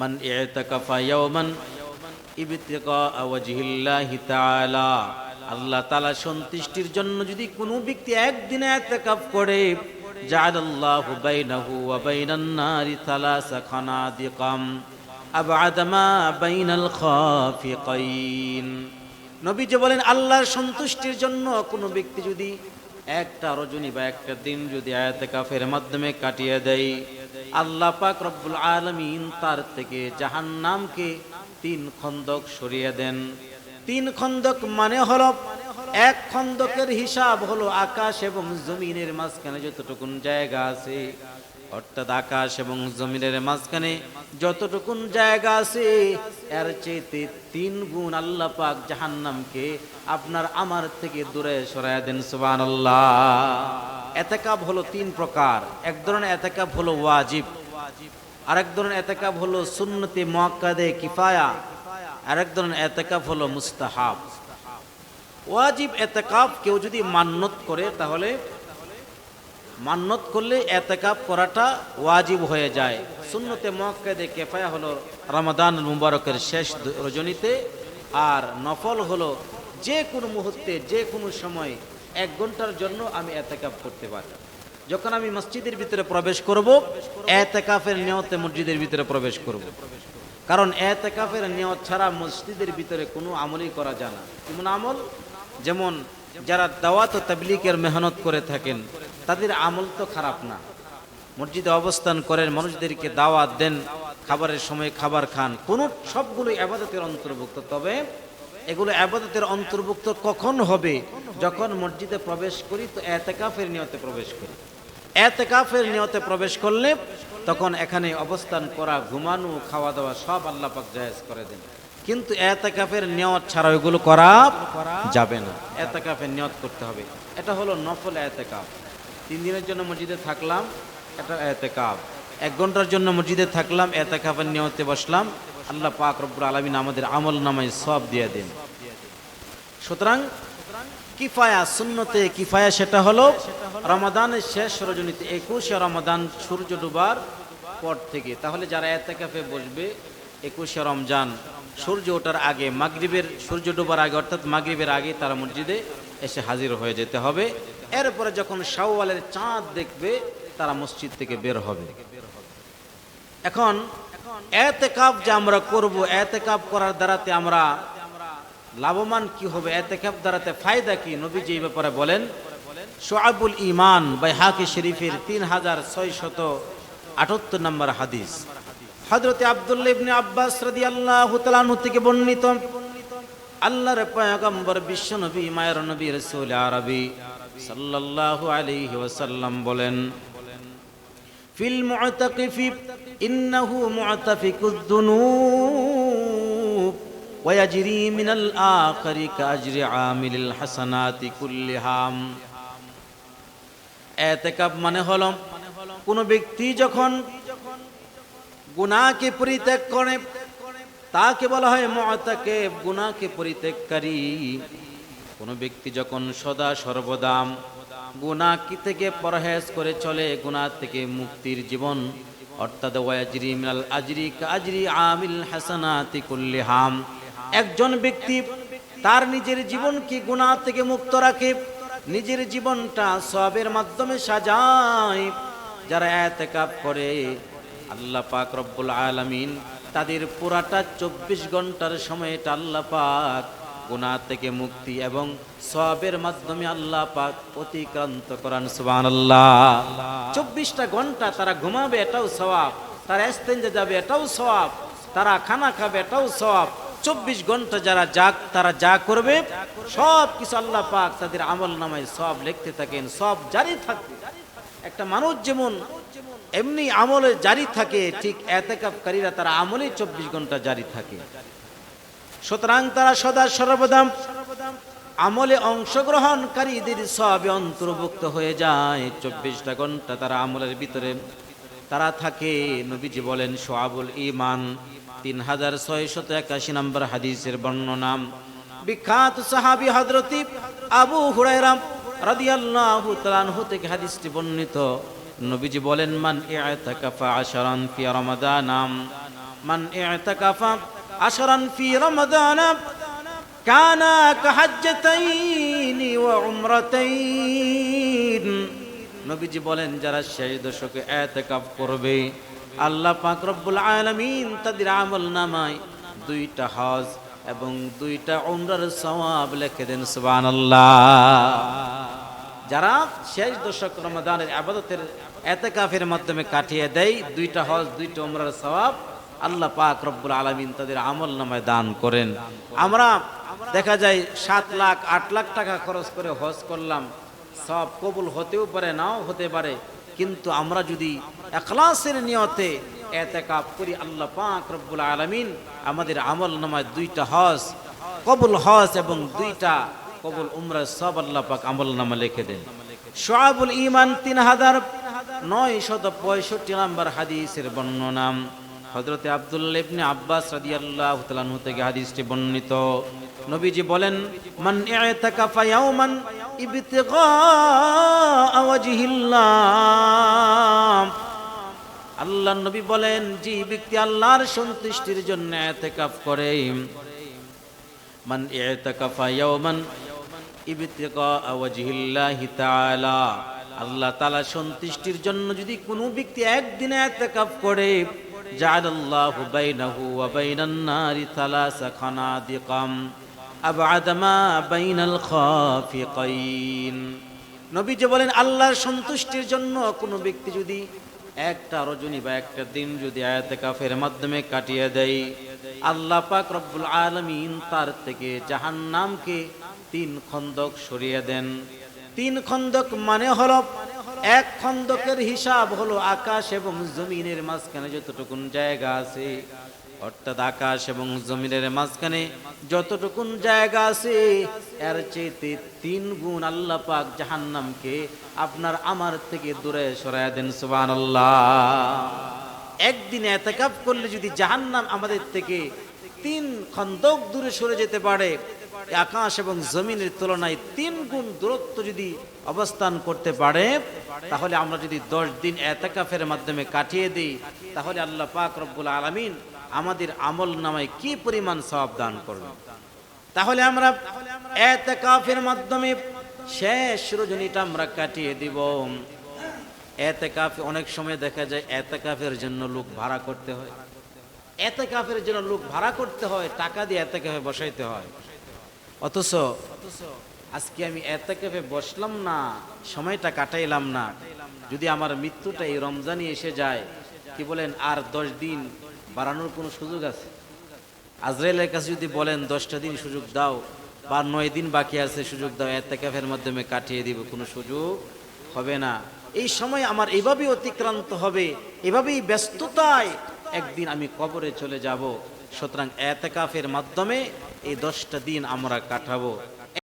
মান ইতাকাফা ইয়াওমান ইবতিকা ওয়াজহিল্লাহি তাআলা। আল্লাহ তাআলা সন্তুষ্টির জন্য যদি কোনো ব্যক্তি একদিনে ইতাকাফ করে, জাআলাল্লাহু বাইনাহু ওয়া বাইনান নারি থালাসা খানাদিকাম। আবআদ মা বাইনাল খাফিকাইন। নবীজি বলেন, আল্লাহর সন্তুষ্টির জন্য কোনো ব্যক্তি যদি একটা রজনী বা একটা দিন যদি আয়াতে কাফের মাধ্যমে কাটিয়ে দেয়, আল্লাহ পাক রব্বুল আলমিন তার থেকে জাহান নামকে তিন খন্দক সরিয়ে দেন। তিন খন্দক মানে হল, এক খন্দকের হিসাব হলো আকাশ এবং জমিনের মাঝখানে যতটুকুন জায়গা আছে অর্থাৎ আকাশ এবং জমিনের মাঝখানে যতটুকুন জায়গা আছে, এর চেয়েতে তিন গুণ আল্লাহ পাক জাহান্নামকে আপনার আমার থেকে দূরে সরাই দেন সুবান আল্লাহ এতেকাব হলো তিন প্রকার। এক ধরনের এতেকাব হলো ওয়াজিব, আরেক ধরনের এতেকাব হলো সুন্নতি মোয়াক্কাদে কিফায়া, আরেক ধরনের এতেকাব হলো মুস্তাহাব। ওয়াজিব এতেকাব কেউ যদি মান্যত করে, তাহলে মান্যত করলে এতেকাব করাটা ওয়াজিব হয়ে যায়। শূন্যতে মক্কাদে কেফায়া হলো রমাদান মুবারকের শেষ রজনীতে, আর নফল হলো যে কোনো মুহূর্তে, যে কোনো সময় এক ঘণ্টার জন্য আমি এতেকাব করতে পারি। যখন আমি মসজিদের ভিতরে প্রবেশ করব, এতেকাফের নিয়তে মসজিদের ভিতরে প্রবেশ করব। কারণ এতেকাফের নিয়ত ছাড়া মসজিদের ভিতরে কোনো আমলই করা যায় না। কেমন আমল, যেমন যারা দাওয়াত ও তাবলিকের মেহনত করে থাকেন তাদের আমল তো খারাপ না। মসজিদে অবস্থান করেন, মানুষদেরকে দাওয়াত দেন, খাবারের সময় খাবার খান। কোন সবগুলো আবাদতের অন্তর্ভুক্ত। তবে এগুলো আবাদতের অন্তর্ভুক্ত কখন হবে? যখন মসজিদে প্রবেশ করি তো এতেকাফের নিয়তে প্রবেশ করি। এতেকাফের নিয়তে প্রবেশ করলে তখন এখানে অবস্থান করা, ঘুমানো খাওয়া দাওয়া সব আল্লাহ পাক জায়েজ করে দেন। কিন্তু এতেকাফের নিয়ত ছাড়া ওইগুলো করা যাবে না। এতেকাফের নিয়ত করতে হবে। এটা হলো নফল এতেকাফ। তিন দিনের জন্য মসজিদে থাকলাম এটা এতেকাফ। এক ঘণ্টার জন্য মসজিদে থাকলাম, এতেকাফের নিয়তে বসলাম। আল্লাহ পাক রব্বুল আলমিন আমাদের আমল নামায় সব দিয়ে দিন। সুতরাং কিফায়া সুন্নতে কিফায়া সেটা হলো রমাদানের শেষ রজনীতে একুশে রমাদান সূর্য ডুবার পর থেকে। তাহলে যারা এতেকাফে বসবে, একুশে রমজান সূর্য ওঠার আগে, মাগরিবের সূর্য ডোবার আগে, অর্থাৎ মাগরিবের আগে তারা মসজিদে এসে হাজির হয়ে যেতে হবে। এরপরে যখন শাওয়ালের চাঁদ দেখবে, তারা মসজিদ থেকে বের হবে। এখন এতেকাব যে আমরা করব এতেকাব করার দ্বারাতে আমরা লাভবান কি হবে এতেকাব দ্বারাতে ফায়দা কি? নবীজি এই ব্যাপারে বলেন, সোয়াবুল ইমান বাই হাকি শরীফের তিন হাজার ছয় শত আটাত্তর নম্বর হাদিস। হজরত আব্দুল্লাহ ইবনে আব্বাস রাদিয়াল্লাহু তাআলা আনহু থেকে বর্ণিত, আল্লাহর পয়গম্বর বিশ্ব নবী, মায়ের নবী রাসূল আরবি। সাল্লাল্লাহু আলাইহি ওয়াসাল্লাম বলেন, ফিল মুআতাকিফি ইন্নাহু মুআতাফিকুদ-দুনুব ওয়াজরি মিনাল আখারি কাজরি আমিলিল হাসানাতি কুল্লিহাম এতেকাব মানে হলো, কোনো ব্যক্তি যখন গুনাহকে পরিত্যাগ করে, তাকে বলা হয় মুআতাকিব গুনাহকে পরিত্যাগকারী। কোন ব্যক্তি যখন সদা সর্বদাম গুনাহ কি থেকে পরহেজ করে চলে, গুনাহ থেকে মুক্তির জীবন, অর্থাৎ ওয়াজরি মিনাল আজরি কাজরি আমিল হাসানাতি কুল্লিহাম একজন ব্যক্তি তার নিজের জীবনকে গুনাহ থেকে মুক্ত রাখে, নিজের জীবনটা সবের মাধ্যমে সাজায়, যারা এতেকাব করে, আল্লাহ পাক রব্বুল আলামিন তাদের পুরাটা চব্বিশ ঘণ্টার সময়টা আল্লাহ পাক গুনাহ থেকে মুক্তি এবং সবের মাধ্যমে আল্লাহ পাক অতিক্রান্ত করান, সুবহানাল্লাহ। চব্বিশটা ঘণ্টা তারা ঘুমাবে, এটাও সওয়াব। তারা এস্তেঞ্জে যাবে, এটাও সওয়াব। তারা খানা খাবে, এটাও সওয়াব। চব্বিশ ঘণ্টা যারা যা তারা যা করবে, সব কিছু আল্লাহ পাক তাদের আমল নামায় সব লিখতে থাকেন, সব জারি থাকবে। একটা মানুষ যেমন এমনি আমলে জারি থাকে, ঠিক এতেকাবকারীরা তারা আমলে চব্বিশ ঘণ্টা জারি থাকে। সুতরাং তারা সদা সর্বদা আমলে অংশগ্রহণকারীদের সবে অন্তর্ভুক্ত হয়ে যায়। চব্বিশটা ঘণ্টা তারা আমলের ভিতরে তারা থাকে। নবীজি বলেন, সোয়াবুল ইমান তিন হাজার ছয়শত একাশি নম্বর হাদিসের বর্ণনা বিখ্যাত সাহাবি হজরতি আবু হুরাইরাম রাদিয়াল্লাহু তাআলাহু থেকে হাদিসটি বর্ণিত। নবীজি বলেন, মান ইআতাকাফা আশরান ফি রমাদানাম মান ইতাকাফা ফি রমাদান কানা কাহাজ্জাতাইন ওয়া উমরাতাইন। নবীজি বলেন, যারা শেষ দশকে এতেকাফ করবে, আল্লাহ পাক রব্বুল আলামিন তাদের আমল নামায় দুইটা হজ এবং দুইটা উমরার সওয়াব লিখে দেন, সুবহানাল্লাহ। যারা শেষ দশক রমাদানের আবাদতের এতেকাফের মাধ্যমে কাটিয়ে দেয়, দুইটা হজ, দুইটা উমরার সওয়াব আল্লাহ পাক রব্বুল আলামিন তাদের আমল নামায় দান করেন। আমরা দেখা যায় সাত লাখ, আট লাখ টাকা খরচ করে হজ করলাম। সব কবুল হতেও পারে, নাও হতে পারে। কিন্তু আমরা যদি এখলাসের নিয়তে এতেকাপ করি, আল্লাহ পাক রব্বুল আলামিন আমাদের আমল নামায় দুইটা হজ, কবুল হজ এবং দুইটা কবুল উমরা, সব আল্লাহ পাক আমল নামা লিখে দেন। সোয়াবুল ইমান তিন হাজার নয় শত পঁয়ষট্টি নম্বর হাদিসের বর্ণনা। হজরতে আব্দুল্লাহ ইবনে আব্বাস রাদিয়াল্লাহু তাআলা থেকে হাদিসটি বর্ণিত। নবীজি বলেন, মান ইতাকাফা ইয়াওমান ইবতিগা ওয়াজহিল্লাহ। আল্লাহ নবী বলেন, যে ব্যক্তি আল্লাহর সন্তুষ্টির জন্য এতেকাফ করে। মান ইতাকাফা ইয়াওমান ইবতিগা ওয়াজহিল্লাহি তাআলা। আল্লাহ তাআলা সন্তুষ্টির জন্য যদি কোনো ব্যক্তি একদিনে এতেকাফ করে বাইনান নারি থালাসা খানাদিকাম। আবআদ মা বাইনাল খাফিকাইন। নবী যে বলেন, আল্লাহর সন্তুষ্টির জন্য কোনো ব্যক্তি যদি একটা রজনী বা একটা দিন যদি আয়াতে কাফের মাধ্যমে কাটিয়ে দেয়, আল্লাহ পাক রব্বুল আলমিন তার থেকে জাহান্নামকে তিন খন্দক সরিয়ে দেন। তিন খন্দক মানে হলো এক খন্দকের হিসাব হলো আকাশ এবং জমিনের মাঝখানে যতটুকুন জায়গা আছে। অর্থাৎ আকাশ এবং জমিনের মাঝখানে যতটুকুন জায়গা আছে, এর চেয়েতে তিন গুণ আল্লাহ পাক জাহান্নামকে আপনার আমার থেকে দূরে সরায় দেন, সুবহানাল্লাহ। একদিন এতেকাপ করলে যদি জাহান্নাম আমাদের থেকে তিন খন্দক দূরে সরে যেতে পারে। আকাশ এবং জমিনের তুলনায় তিন গুণ দূরত্ব যদি অবস্থান করতে পারে, তাহলে আমরা যদি দশ দিন এতেকাফের মাধ্যমে কাটিয়ে দিই, তাহলে আল্লাহ পাক রব্বুল আলমিন আমাদের আমল নামায় কি পরিমাণ সওয়াব দান করবে তাহলে আমরা এতেকাফের মাধ্যমে শেষ রজনীটা আমরা কাটিয়ে দিব। এতেকাফ অনেক সময় দেখা যায় এতেকাফের জন্য লোক ভাড়া করতে হয়। এতেকাফের জন্য লোক ভাড়া করতে হয়, টাকা দিয়ে এতেকাফে বসাইতে হয়। অথচ আজকে আমি এতেকাফে বসলাম না, সময়টা কাটাইলাম না। যদি আমার মৃত্যুটা এই রমজানে এসে যায়, কি বলেন, আর দশ দিন বাড়ানোর কোনো সুযোগ আছে? আজরাইলের কাছে যদি বলেন, দশটা দিন সুযোগ দাও বা নয় দিন বাকি আছে, সুযোগ দাও এতেকাফের মাধ্যমে কাটিয়ে দিব, কোনো সুযোগ হবে না। এই সময় আমার এভাবেই অতিক্রান্ত হবে, এভাবেই ব্যস্ততায় একদিন আমি কবরে চলে যাব সুতরাং এতেকাফের মাধ্যমে এই দশটা দিন আমরা কাটাবো।